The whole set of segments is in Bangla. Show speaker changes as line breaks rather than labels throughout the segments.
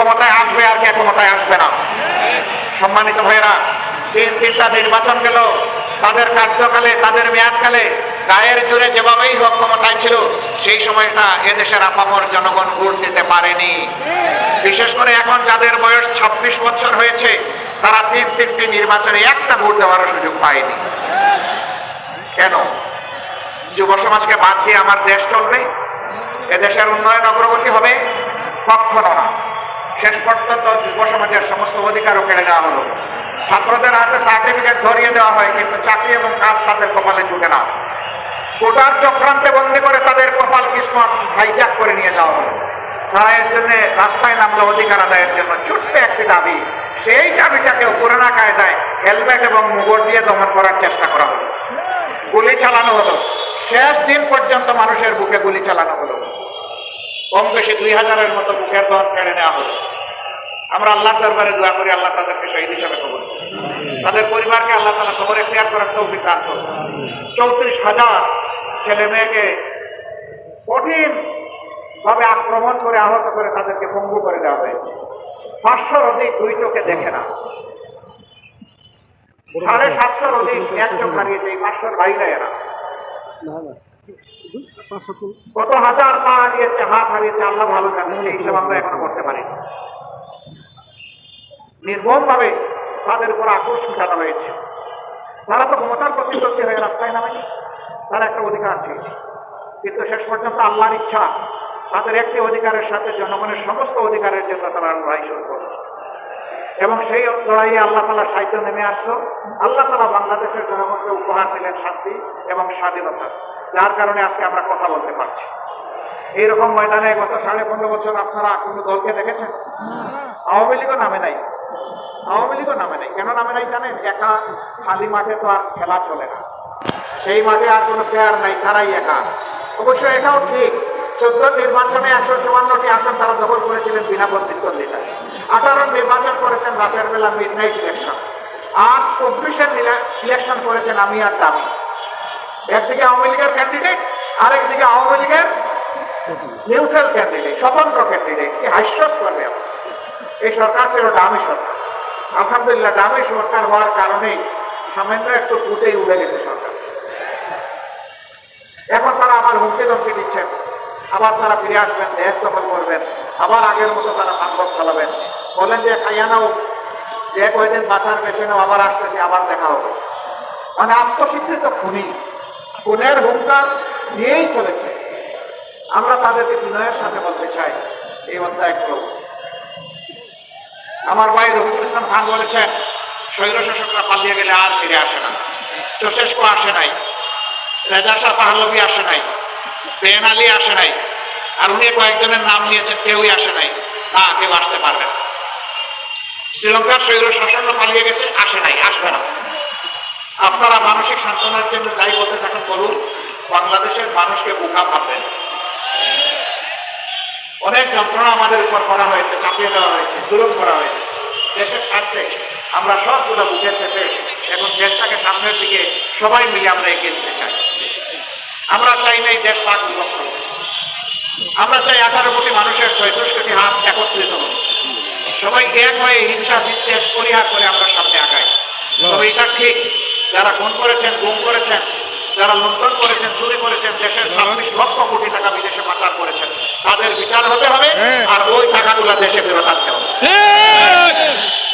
ক্ষমতায় আসবে আর কে ক্ষমতায় আসবে না। সম্মানিত ভাইয়েরা, তিন তিনটা নির্বাচন গেল। তাদের কার্যকালে, তাদের মেয়াদকালে গায়ের জোরে যেভাবেই হোক ক্ষমতায় ছিল, সেই সময়টা এদেশের আপামর জনগণ ভোট দিতে পারেনি। বিশেষ করে এখন যাদের বয়স ছাব্বিশ বছর হয়েছে, তারা তিন তিনটি নির্বাচনে একটা ভোট দেওয়ার সুযোগ পায়নি। কেন? যুব সমাজকে বাদ দিয়ে আমার দেশ চলবে? এদেশের উন্নয়ন অগ্রগতি হবে? কখনো না। শেষ পর্যন্ত যুব সমাজের সমস্ত অধিকারও কেড়ে নেওয়া হলো। ছাত্রদের হাতে সার্টিফিকেট ধরিয়ে দেওয়া হয়, কিন্তু চাকরি এবং কাজ তাদের কপালে জুটে না। কোটার চক্রান্তে বন্দি করে তাদের কপাল কিসমত হাইজ্যাক করে নিয়ে যাওয়া হলো। তারা এর জন্য রাস্তায় নামলো অধিকার আদায়ের জন্য ছোট্ট একটি দাবি। সেই দাবিটাকে পুরানা কায়দায় হেলমেট এবং মুগর দিয়ে দমন করার চেষ্টা করা হলো। গুলি চালানো হলো। শেষ দিন পর্যন্ত মানুষের বুকে গুলি চালানো হলো। কম বেশি দুই হাজারের মতো বুকের দর কেড়ে নেওয়া হলো। আমরা আল্লাহ দরবারে দোয়া করি, আল্লাহ তাদেরকে শহীদ হিসাবে কবর তাদের পরিবারকে আল্লাহ তালা খবর এখতিয়ার করার তৌফিক দান করুন। চৌত্রিশ হাজার ছেলে মেয়েকে কঠিন ভাবে আক্রমণ করে আহত করে তাদেরকে পঙ্গু করে দেওয়া হয়েছে। পাঁচশোর অধিক দুই চোখে দেখে না। সাড়ে সাতশোর অধিক এক চোখ হারিয়েছে, এই পাঁচশোর বাইরে এরা। কত হাজার পা হারিয়েছে হাত হারিয়েছে, আল্লাহ ভালো জানে সেই হিসাব আমরা এখনও করতে পারি নির্মম ভাবে তাদের উপর আকর্ষ চালা হয়েছে। তারা তো ক্ষমতার প্রতিদ্বন্দ্বী হয়ে রাস্তায় নামেনি। তারা একটা অধিকার চেয়েছে। কিন্তু শেষ পর্যন্ত আল্লাহর ইচ্ছা, তাদের একটি অধিকারের সাথে জনগণের সমস্ত অধিকারের জন্য তারা লড়াই শুরু করল। এবং সেই লড়াইয়ে আল্লাহ তালা সাহিত্য নেমে আসলো। আল্লাহ তালা বাংলাদেশের জনগণকে উপহার দিলেন শান্তি এবং স্বাধীনতা, যার কারণে আজকে আমরা কথা বলতে পারছি। এইরকম ময়দানে গত সাড়ে পনেরো বছর আপনারা কোনো দলকে দেখেছেন? আওয়ামী লীগও নামে নাই। আওয়ামী লীগও নামে নাই। কেন নামে নাই জানেন? একা খালি মাঠে তো আর খেলা চলে না। সেই মাঠে আর কোনো প্লেয়ার নাই, তারাই একা। অবশ্য এটাও ঠিক, চোদ্দ নির্বাচনে একশো চুয়ান্নটি আসন তারা দখল করেছিলেন বিনা প্রতিদ্বন্দ্বিতায় আঠারো নির্বাচন করেছেন রাতের বেলা মিড নাইট ইলেকশন আর চব্বিশের ইলেকশন করেছেন আমি আর দামি। একদিকে আওয়ামী লীগের ক্যান্ডিডেট আরেকদিকে আওয়ামী লীগের নিউট্রাল ক্যান্ডিডেট স্বতন্ত্র ক্যান্ডিডেট কি হাস্যস্কর ব্যাপার। এই সরকার ছিল দামি সরকার। আলহামদুলিল্লাহ, দামি সরকার হওয়ার কারণেই সামান্য একটু ফুটেই উঠে গেছে সরকার। এখন তারা আবার হুমকি ধমকি দিচ্ছেন। আবার তারা ফিরে আসবেন, দেশ দখল করবেন। আবার আগের মতো তারা তাণ্ডব চালাবেন। বলেন যে খাইয়ানাও যে কয়েকদিন বাঁচার পেছনেও আবার আসতেছে, আবার দেখা হবে। মানে আত্মস্বীকৃত খুনি, খুনের হুঙ্কার নিয়েই চলেছে। আমরা তাদেরকে বিনয়ের সাথে বলতে চাই, এই অধ্যায় ক্লোজ আমার ভাই রফিকুল ইসলাম খান বলেছেন স্বৈর শাসকরা পালিয়ে গেলে আর ফিরে আসে না। চোশেষ্ক আসে নাই। রেজা শাহ পাহলভি আসে নাই। বেন আলী আসে নাই। আর উনি কয়েকজনের নাম নিয়েছেন কেউই আসে নাই। না, কেউ আসতে পারবে না। শ্রীলঙ্কার স্বৈর শাসন পালিয়ে গেছে, আসে নাই, আসবে না। আপনারা মানসিক সান্ত্বনার জন্য যাই বলতে থাকেন, বলুন, বাংলাদেশের মানুষকে বোকা ভাববেন। অনেক যন্ত্রণা আমাদের উপর করা হয়েছে, চাপিয়ে দেওয়া হয়েছে জুলুম করা হয়েছে। দেশের স্বার্থে আমরা সবগুলো বুঝে চেপে এখন দেশটাকে সামনের দিকে সবাই মিলে আমরা এগিয়ে দিতে চাই। আমরা চাই না এই দেশ পাক বিভক্ত আমরা চাই আঠারো কোটি মানুষের ছয়ত্রিশ কোটি হাত একত্রিত হোক। সবাই এক হয়ে হিংসা বিদ্বেষ পরিহার করে আমরা সামনে আগাই। তবে এটা ঠিক, যারা খুন করেছেন, গুম করেছেন যারা লুণ্ঠন করেছেন চুরি করেছেন দেশের ছাব্বিশ লক্ষ কোটি টাকা বিদেশে পাচার করেছেন তাদের বিচার হতে হবে
হ্যাঁ।
আর ওই টাকাগুলো দেশে ফেরত আনতে হবে।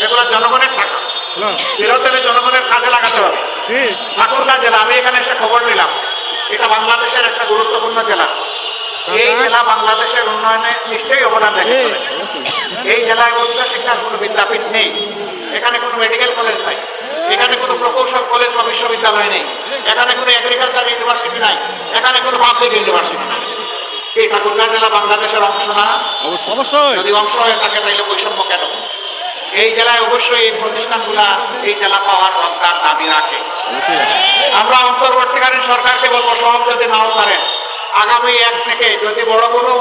এগুলো জনগণের টাকা। ফেরত এনে জনগণের কাজে লাগাতে হবে। ঠাকুরগাঁ জেলা আমি এখানে এসে খবর নিলাম। এটা বাংলাদেশের একটা গুরুত্বপূর্ণ জেলা। এই জেলা বাংলাদেশের উন্নয়নে নিশ্চয়ই অবদান রেখে এই জেলায় উচ্চ শিক্ষার কোনো বিদ্যাপীঠ নেই। এখানে কোনো মেডিকেল কলেজ নাই। এখানে কোনো প্রকৌশল কলেজ বা বিশ্ববিদ্যালয় নেই। এখানে কোনো এগ্রিকালচার ইউনিভার্সিটি নাই। এখানে কোনো পাবলিক ইউনিভার্সিটি নাই। এই ঠাকুরগাঁ জেলা বাংলাদেশের অংশ না
অবশ্যই।
যদি অংশ হয়ে থাকে তাহলে বৈষম্য কেন? এই জেলায় অবশ্যই এই প্রতিষ্ঠানগুলা এই জেলা পাওয়ার দরকার দাবি রাখে। আমরা অন্তর্বর্তীকালীন সরকারকে বলব সব যদি নাও পারেন আগামী এক থেকে যদি বড় কোনো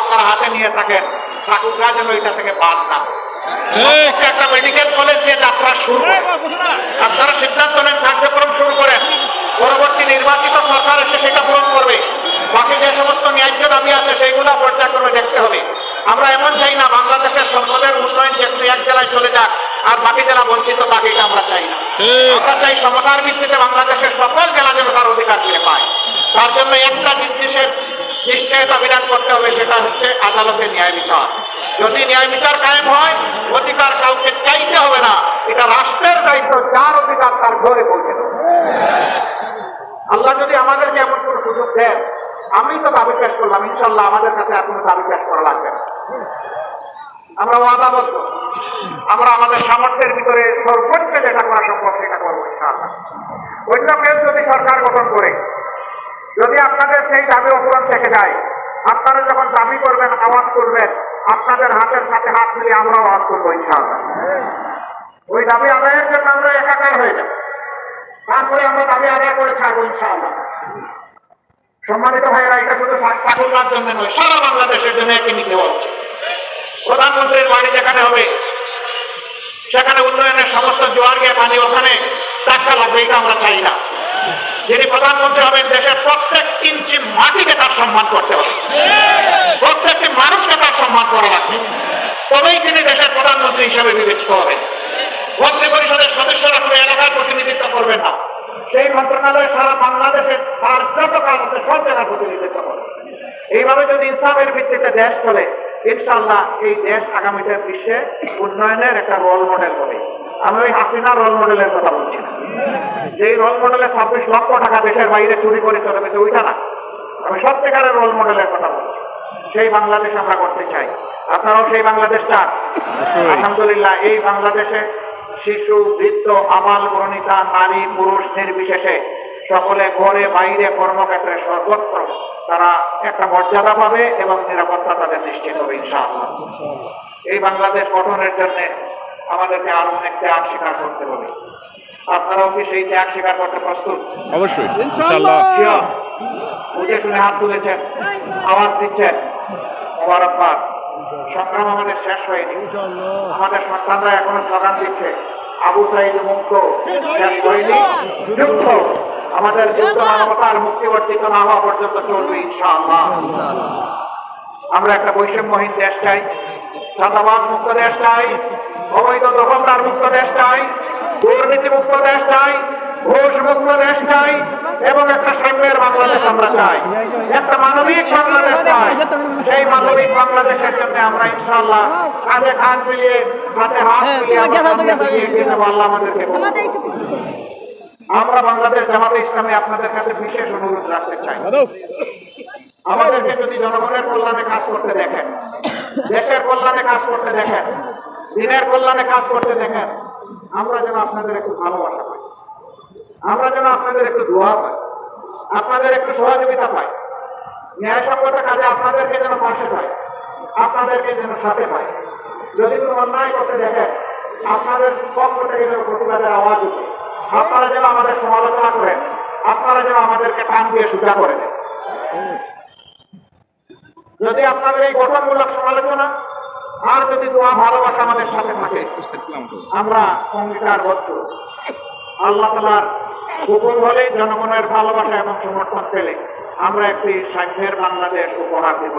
আপনার হাতে নিয়ে থাকেন ঠাকুরা যেন এটা থেকে বাদ না একটা মেডিকেল কলেজ নিয়ে যাত্রা শুরু। আপনারা সিদ্ধান্ত নেন কার্যক্রম শুরু করেন। পরবর্তী নির্বাচিত সরকার এসে সেটা পূরণ করবে। বাকি যে সমস্ত ন্যায্য দাবি আছে সেইগুলো পর্যায়ক্রমে দেখতে হবে। আমরা এমন চাই না বাংলাদেশের সম্পদের উন্নয়ন এক জেলায় চলে যাক আর বাকি জেলা বঞ্চিত থাকে এটা আমরা চাই না। আমরা চাই সমতার ভিত্তিতে বাংলাদেশের সকল জেলা যেন তার অধিকার নিয়ে পায়। তার জন্য একটা জিনিসের বিধান করতে হবে সেটা হচ্ছে আদালতে ন্যায় বিচার। যদি ন্যায় বিচার কায়েম হয়, অধিকার কাউকে চাইতে হবে না। এটা রাষ্ট্রের দায়িত্ব, যার অধিকার তার ঘরে পৌঁছে দেবে। আল্লাহ যদি আমাদেরকে এমন কোন সুযোগ দেন, আমি তো দাবি পেশ করলাম ইনশাল্লাহ আমাদের কাছে আর দাবি পেশ করা লাগবে আমরা ওয়াদাবদ্ধ। আমরা আমাদের সামর্থ্যের ভিতরে সর্বোচ্চ যেটা করা সম্ভব সেটা করব ইনশাআল্লাহ। অন্য যদি সরকার গঠন করে, যদি আপনাদের সেই দাবি অপূরণ থেকে যায় আপনারা যখন দাবি করবেন, আওয়াজ করবেন, আপনাদের হাতের সাথে হাত মিলিয়ে আমরাও আওয়াজ করব, ইনশাআল্লাহ। ওই দাবি আদায়ের জন্য আমরা একাকার হয়ে যাব। তারপরে আমরা দাবি আদায় করে ছাড়বো, ইনশাআল্লাহ। সম্মানিত ভাইয়েরা, এটা শুধু ঠাকুরগার জন্য নয়, সারা বাংলাদেশের জন্য একই নীতি হওয়া প্রধানমন্ত্রীর বাড়ি যেখানে হবে, সেখানে উন্নয়নের সমস্ত জোয়ার গিয়ে পানি ওখানে টাকা লাগবে, এটা আমরা চাই না। যিনি প্রধানমন্ত্রী হবেন, দেশের প্রত্যেক ইঞ্চি মাটিকে তার সম্মান করতে হবে। প্রত্যেকটি মানুষকে তার সম্মান করা লাগবে তবেই তিনি দেশের প্রধানমন্ত্রী হিসেবে বিবেচিত হবেন। মন্ত্রী পরিষদের সদস্যরা কোনো এলাকার প্রতিনিধিত্ব করবেন না। সেই মন্ত্রণালয় সারা বাংলাদেশে তার যত কাজ আছে, সব জায়গার প্রতিনিধিত্ব করবে। এইভাবে যদি ইসলামের ভিত্তিতে দেশ চলে ইনশাল্লাহ এই দেশ আগামীতে বিশ্বে উন্নয়নের একটা রোল মডেল হবে। আমি ওই হাসিনা রোল মডেলের কথা বলছি না। যেই রোল মডেলে ছাব্বিশ লক্ষ টাকা দেশের বাইরে চুরি করে চলে গেছে ওইটা না। আমি সত্যিকারের রোল মডেলের কথা বলছি। সেই বাংলাদেশ আমরা করতে চাই। আপনারাও সেই বাংলাদেশ চান। আলহামদুলিল্লাহ এই বাংলাদেশে শিশু বৃদ্ধ আবাল প্রণিতা নারী পুরুষ নির্বিশেষে সকলে ঘরে বাইরে কর্মক্ষেত্রে সর্বত্র তারা একটা মর্যাদা পাবে এবং নিরাপত্তা তাদের নিশ্চিত হবে ইনশাআল্লাহ। এই বাংলাদেশ গঠনের জন্য আমাদেরকে আরও অনেক ত্যাগ স্বীকার করতে হবে। আপনারাও কি সেই ত্যাগ স্বীকার করতে প্রস্তুত?
অবশ্যই।
বুঝে শুনে হাত তুলেছেন আওয়াজ দিচ্ছেন। মোবারকবাদ। সংগ্রাম আমাদের শেষ হয়নি। আমাদের সন্তানরা এখনও স্লোগান দিচ্ছে আবু সাইদ মুক্ত শেষ হয়নি। যুদ্ধ। আমাদের যুদ্ধ মানবতার মুক্তি বর্তিত না হওয়া পর্যন্ত চলবে ইনশাআল্লাহ। আমরা একটা বৈষম্যহীন দেশ চাই চাঁদাবাদ মুক্ত দেশ চাই অবৈধ দখলদার মুক্ত দেশ চাই দুর্নীতি মুক্ত দেশ চাই ঘোষ মুক্ত দেশ চাই এবং একটা সাম্যের বাংলাদেশ আমরা চাই। একটা মানবিক বাংলাদেশ চাই। সেই মানবিক বাংলাদেশের জন্য আমরা ইনশাআল্লাহ কাঁধে কাঁধ মিলিয়ে হাতে হাত মিলিয়ে যাব। আল্লাহ আমাদেরকে আমরা বাংলাদেশ জামাতে ইসলামে আপনাদের কাছে বিশেষ অনুরোধ রাখতে চাই। আমাদেরকে যদি জনগণের কল্যাণে কাজ করতে দেখেন দেশের কল্যাণে কাজ করতে দেখেন দিনের কল্যাণে কাজ করতে দেখেন, আমরা যেন আপনাদের একটু ভালোবাসা পাই। আমরা যেন আপনাদের একটু দোয়া পাই, আপনাদের একটু সহযোগিতা পাই। ন্যায় ন্যায়সঙ্গত কাজে আপনাদেরকে যেন পাশে পাই আপনাদেরকে যেন সাথে পাই যদি কোনো অন্যায় করতে দেখেন, আপনাদের পক্ষ থেকে যেন প্রতিবাদের আওয়াজ উঠে, আপনারা যেন আমাদের সমালোচনা করেন, আপনারা যেন আমাদেরকে টান দিয়ে সুজা করে দেন। যদি আপনাদের এই গঠনমূলক সমালোচনা আর যদি দোয়া ভালোবাসা আমাদের সাথে থাকে, আমরা অঙ্গীকারবদ্ধ আল্লাহ তালার হুকুম হলে জনগণের ভালোবাসা এবং সমর্থন পেলে আমরা একটি সাম্যের বাংলাদেশ উপহার দেব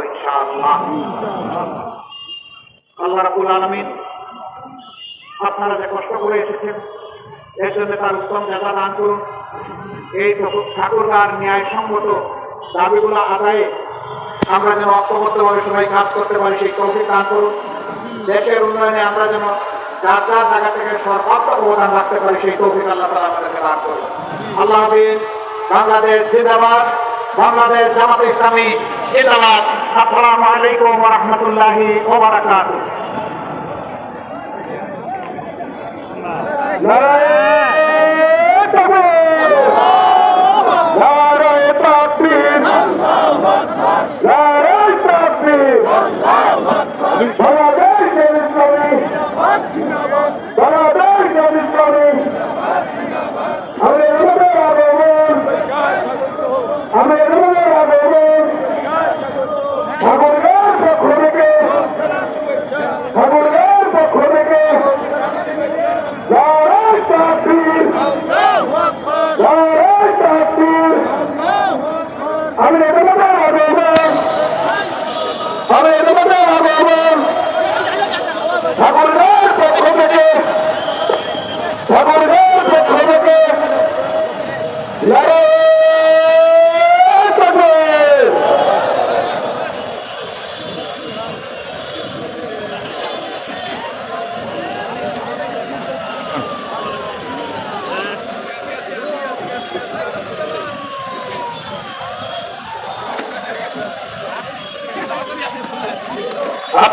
আল্লাহ রাবুল আলমিন আপনারা যে কষ্ট করে এসেছেন, এর জন্য তার উত্তম নেতা দান করুন। এই ঠাকুরগার ন্যায়সঙ্গত দাবিগুলো আদায়ে আমরা যেন ঐক্যবদ্ধভাবে সবাই কাজ করতে পারি, সেই তৌফিক দান করুন। দেশের উন্নয়নে আমরা যেন যার যার জায়গা থেকে সর্বাত্মক অবদান রাখতে পারি, সেই তৌফিক আল্লাহ তালা আমাদেরকে দান করুন। আল্লাহ হাফিজ, বাংলাদেশ জিন্দাবাদ, বাংলাদেশ জামাত ইসলামী জিন্দাবাদ। আসসালামু আলাইকুম রহমতুল্লাহি ওবারাকাতুহ
அது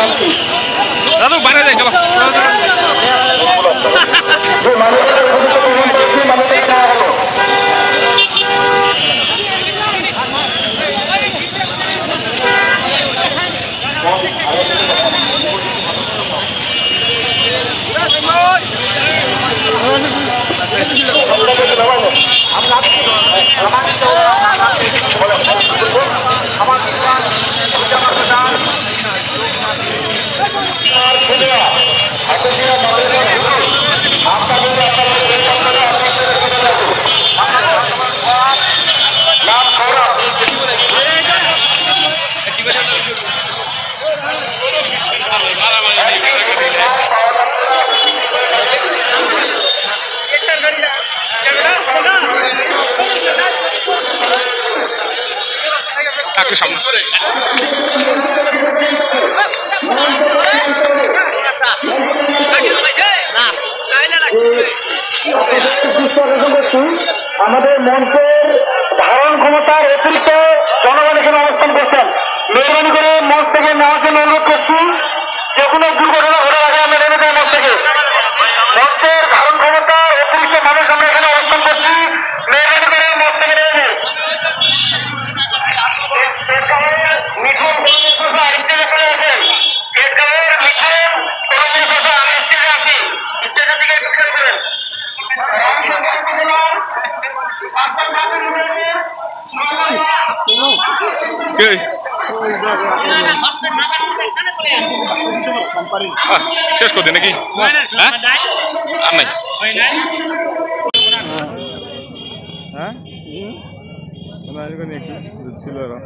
Thank you.
আমাদের মঞ্চের ধারণ ক্ষমতার অতিরিক্ত জনগণ এখানে অবস্থান করছেন। মেহরবানি করে মঞ্চ থেকে নেওয়ার
শেষ করে নাকি? হ্যাঁ? আর নাই।
হ্যাঁ ছিল এরা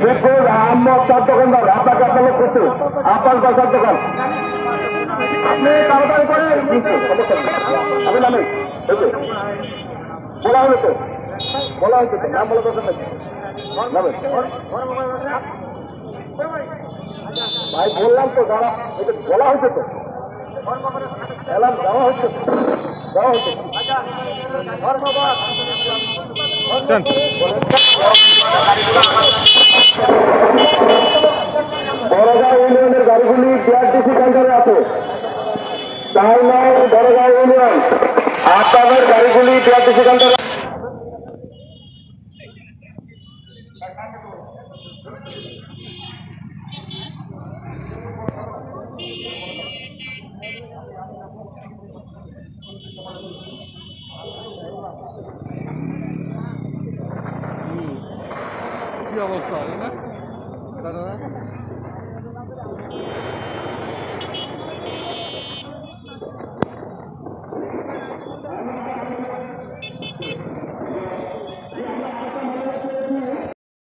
শেখুর আহমদ চার দোকানদার আপনাকে করছে। আপনার চার দোকান। আপনি তাড়াতাড়ি করে আমি যে, বলা হলো তো? বলা হয়েছে তো? নাম বলা দরকার ভাই বললাম তো যে বলা হয়েছে তো? এলাম দেওয়া হচ্ছে। দেওয়া হচ্ছে বড়গাঁও ইউনিয়নের গাড়িগুলি বিআরটিসি কাউন্টারে আছে। চার নয় বড়গাঁও ইউনিয়ন। আপনাদের গাড়িগুলি বিআরটিসি কাউন্টারে
কি অবস্থা তাই না দাদা